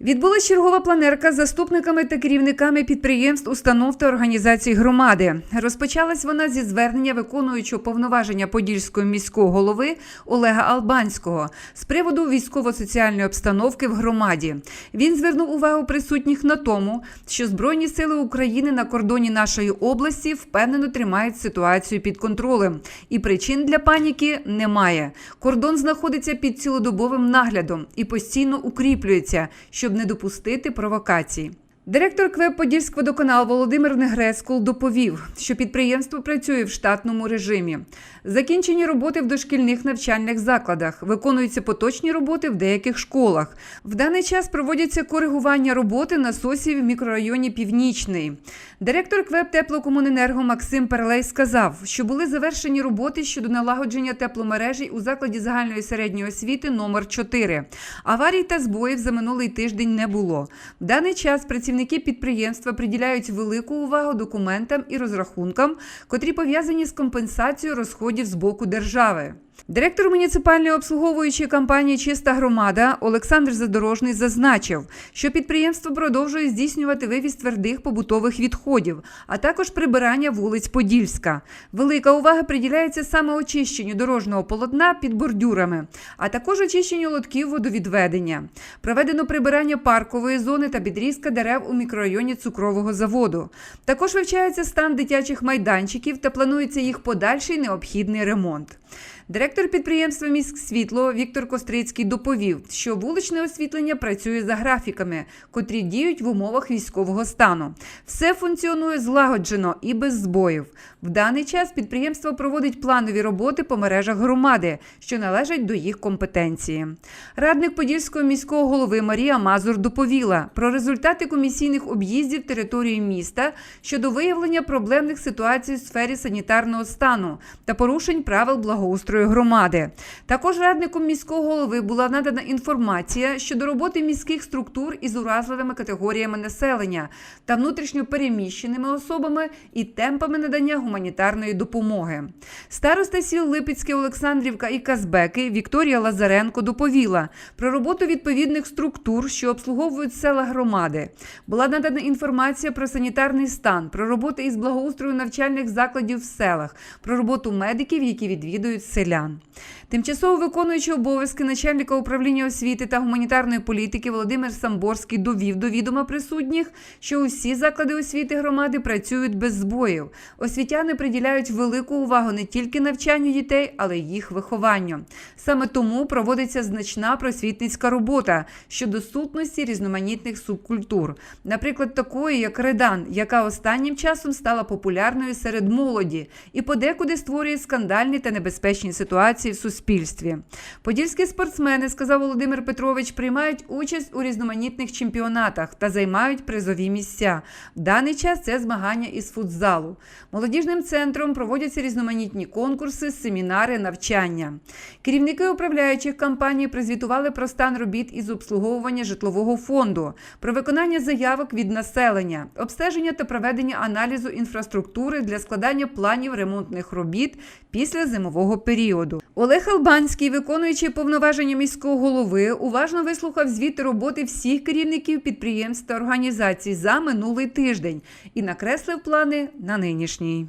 Відбулась чергова планерка з заступниками та керівниками підприємств, установ та організацій громади. Розпочалась вона зі звернення виконуючого повноваження Подільського міського голови Олега Албанського з приводу військово-соціальної обстановки в громаді. Він звернув увагу присутніх на тому, що Збройні сили України на кордоні нашої області впевнено тримають ситуацію під контролем, і причин для паніки немає. Кордон знаходиться під цілодобовим наглядом і постійно укріплюється, щоб не допустити провокацій. Директор КВЕП «Подільськводоканал» Володимир Негрескул доповів, що підприємство працює в штатному режимі. Закінчені роботи в дошкільних навчальних закладах, виконуються поточні роботи в деяких школах. В даний час проводяться коригування роботи насосів в мікрорайоні Північний. Директор КВЕП «Теплокомуненерго» Максим Перлей сказав, що були завершені роботи щодо налагодження тепломережі у закладі загальної середньої освіти номер 4 Аварій та збоїв за минулий тиждень не було. В даний час працівники підприємства приділяють велику увагу документам і розрахункам, котрі пов'язані з компенсацією розходів з боку держави. Директор муніципальної обслуговуючої компанії Чиста громада Олександр Задорожний зазначив, що підприємство продовжує здійснювати вивіз твердих побутових відходів, а також прибирання вулиць Подільська. Велика увага приділяється саме очищенню дорожнього полотна під бордюрами, а також очищенню лотків водовідведення. Проведено прибирання паркової зони та підрізка дерев у мікрорайоні цукрового заводу. Також вивчається стан дитячих майданчиків та планується їх подальший необхідний ремонт. Директор підприємства «Міськсвітло» Віктор Кострицький доповів, що вуличне освітлення працює за графіками, котрі діють в умовах військового стану. Все функціонує злагоджено і без збоїв. В даний час підприємство проводить планові роботи по мережах громади, що належать до їх компетенції. Радник Подільського міського голови Марія Мазур доповіла про результати комісійних об'їздів території міста щодо виявлення проблемних ситуацій у сфері санітарного стану та порушень правил благоустрою громади. Також радником міського голови була надана інформація щодо роботи міських структур із уразливими категоріями населення та внутрішньо переміщеними особами і темпами надання гуманітарної допомоги. Староста сіл Липецьке, Олександрівка і Казбеки Вікторія Лазаренко доповіла про роботу відповідних структур, що обслуговують села громади. Була надана інформація про санітарний стан, про роботи із благоустрою навчальних закладів в селах, про роботу медиків, які відвідують селян. Тимчасово виконуючий обов'язки начальника управління освіти та гуманітарної політики Володимир Самборський довів до відома присутніх, що усі заклади освіти громади працюють без збоїв. Освітяни приділяють велику увагу не тільки навчанню дітей, але й їх вихованню. Саме тому проводиться значна просвітницька робота щодо сутності різноманітних субкультур, наприклад, такої, як редан, яка останнім часом стала популярною серед молоді і подекуди створює скандальні та небезпечні ситуації в суспільстві. Подільські спортсмени, сказав Володимир Петрович, приймають участь у різноманітних чемпіонатах та займають призові місця. В даний час це змагання із футзалу. Молодіжним центром проводяться різноманітні конкурси, семінари, навчання. Керівники управляючих компаній призвітували про стан робіт із обслуговування житлового фонду, про виконання заявок від населення, обстеження та проведення аналізу інфраструктури для складання планів ремонтних робіт після зимового періоду. Олег Албанський, виконуючи повноваження міського голови, уважно вислухав звіти роботи всіх керівників підприємств та організацій за минулий тиждень і накреслив плани на нинішній.